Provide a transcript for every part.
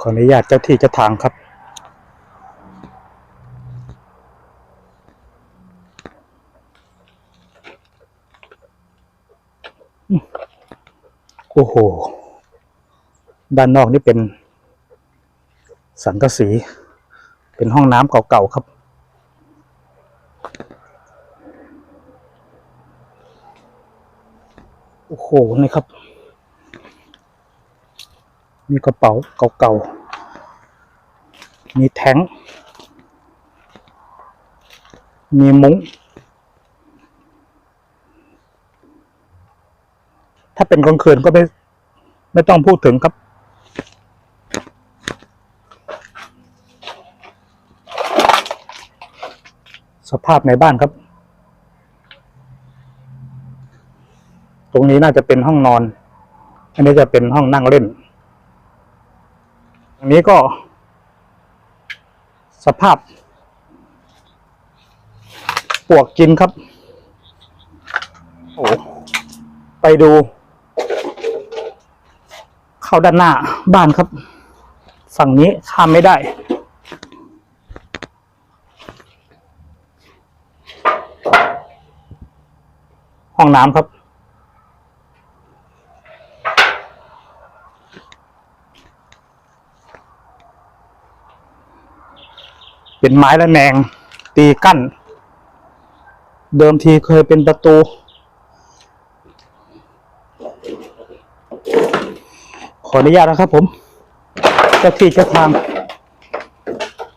ขออนุญาตเจ้าที่เจ้าทางครับ โอ้โห ด้านนอกนี่เป็น สังกะสี เป็นห้องน้ำเก่าๆครับโอ้โหนี่ครับ มีกระเป๋าเก่าๆ มีแท้ง มีมุ้ง ถ้าเป็นกลางคืนก็ไม่ไม่ต้องพูดถึงครับ สภาพในบ้านครับ ตรงนี้น่าจะเป็นห้องนอน อันนี้จะเป็นห้องนั่งเล่น อันนี้ก็ สภาพ ปวกกินครับ โอ้ไปดู เข้าด้านหน้าบ้านครับ ฝั่งนี้ข้ามไม่ได้ห้องน้ำครับ เป็นไม้และแนง ตีกั้น เดิมทีเคยเป็นประตู ขออนุญาตนะครับผมเจ้าที่เจ้าทาง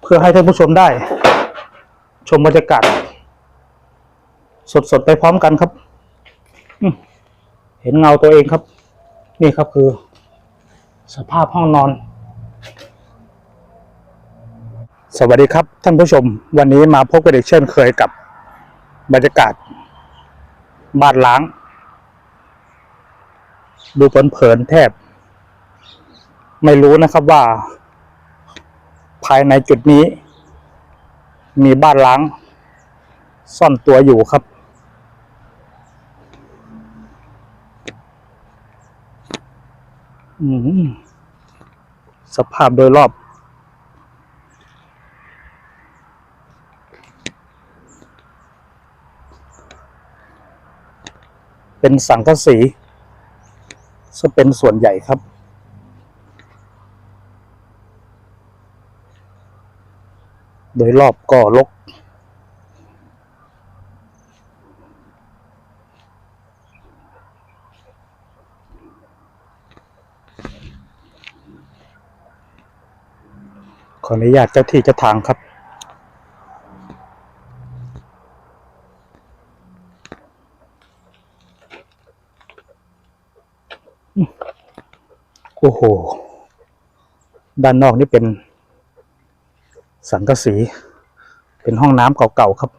เพื่อให้ท่านผู้ชมได้ ชมบรรยากาศสดๆไปพร้อมกันครับ เห็นเงาตัวเองครับ นี่ครับคือ สภาพห้องนอน สวัสดีครับท่านผู้ชม วันนี้มาพบกันอีกเช่นเคยกับบรรยากาศบ้านล้าง ดูเผินๆแทบ ไม่รู้นะครับว่า ภายในจุดนี้ มีบ้านล้าง ซ่อนตัวอยู่ครับ สภาพโดยรอบ เป็นสังกะสีจะเป็นส่วนใหญ่ครับ โดยรอบก็รกขออนุญาตเจ้าที่เจ้าทางครับ โอ้โห ด้านนอกนี่เป็น สังกะสี เป็นห้องน้ำเก่าๆครับ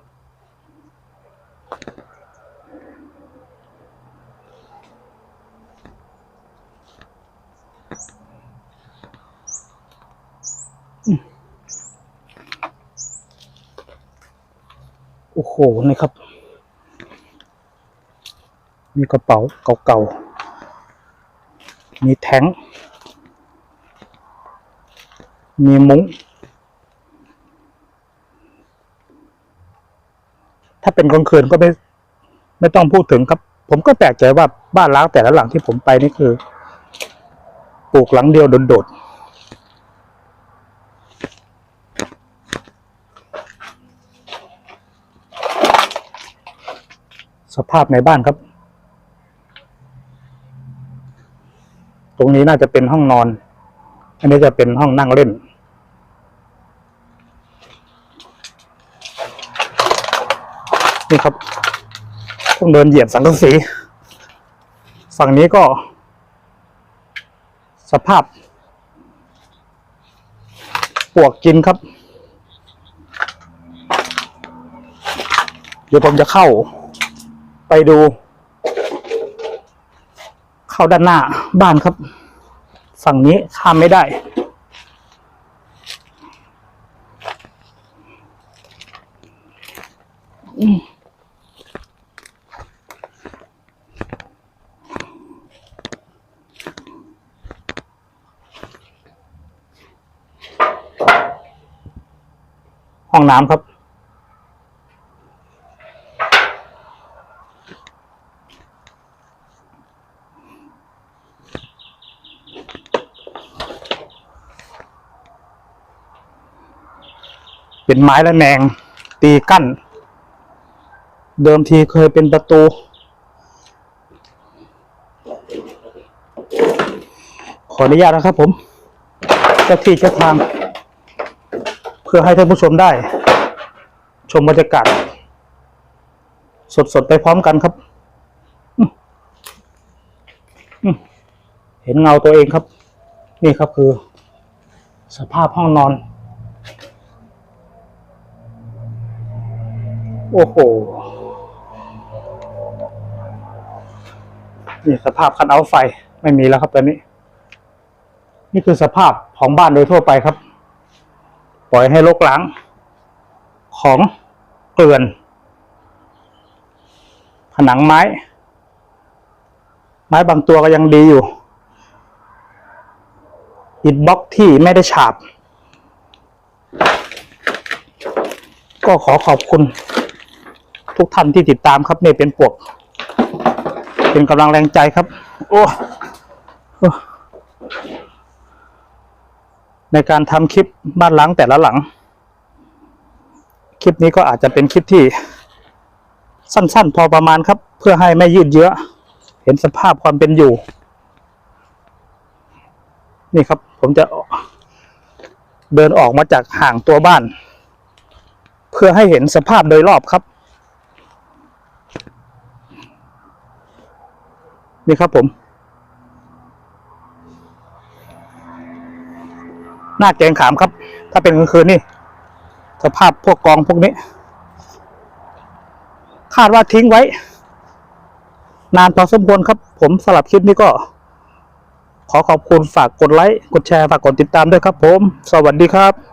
โอ้โห นี่ครับ มีกระเป๋าเก่าๆ มีแท้ง มีมุ้ง ถ้าเป็นกลางคืนก็ไม่ไม่ต้องพูดถึงครับ ผมก็แปลกใจว่าบ้านล้างแต่ละหลังที่ผมไปนี่คือ ปลูกหลังเดียวโดดๆสภาพในบ้านครับ รงนี้น่าจะเป็นห้องนอน อันนี้จะเป็นห้องนั่งเล่น นี่ครับต้องเดินเหยียบสังกะสี ฝั่งนี้ก็ สภาพ ปวกกินครับ เดี๋ยวผมจะเข้า ไปดู เข้าด้านหน้าบ้านครับ ฝั่งนี้ข้ามไม่ได้ ห้องน้ำครับ เป็นไม้และแนง ตีกั้น เดิมทีเคยเป็นประตู ขออนุญาตนะครับผมจ้าที่จ้าทาง เพื่อให้ท่านผู้ชมได้ ชมบรรยากาศ สดๆ ไปพร้อมกันครับ เห็นเงาตัวเองครับ นี่ครับคือ สภาพห้องนอน โอ้โห นี่สภาพคันเอาไฟไม่มีแล้วครับตอนนี้ นี่คือสภาพของบ้านโดยทั่วไปครับ ปล่อยให้โรกล้าง ของเกลื่อน ผนังไม้ ไม้บางตัวก็ยังดีอยู่อิฐบล็อกที่ไม่ได้ฉาบ ก็ขอขอบคุณ ทุกท่านที่ติดตามครับนี่เป็นปวก เป็นกำลังแรงใจครับ โอ้ในการทำคลิปบ้านหลังแต่ละหลัง คลิปนี้ก็อาจจะเป็นคลิปที่ สั้นๆ พอประมาณครับ เพื่อให้ไม่ยืดเยื้อเห็นสภาพความเป็นอยู่ นี่ครับ ผมจะเดินออกมาจากห่างตัวบ้าน เพื่อให้เห็นสภาพโดยรอบครับ นี่ครับผม หน้าแกงขามครับ ถ้าเป็นกลางคืนนี่ สภาพพวกกองพวกนี้ คาดว่าทิ้งไว้ นานพอสมควรครับ ผมสลับคลิปนี้ก็ ขอขอบคุณฝากกดไลค์ กดแชร์ ฝากกดติดตามด้วยครับผม สวัสดีครับ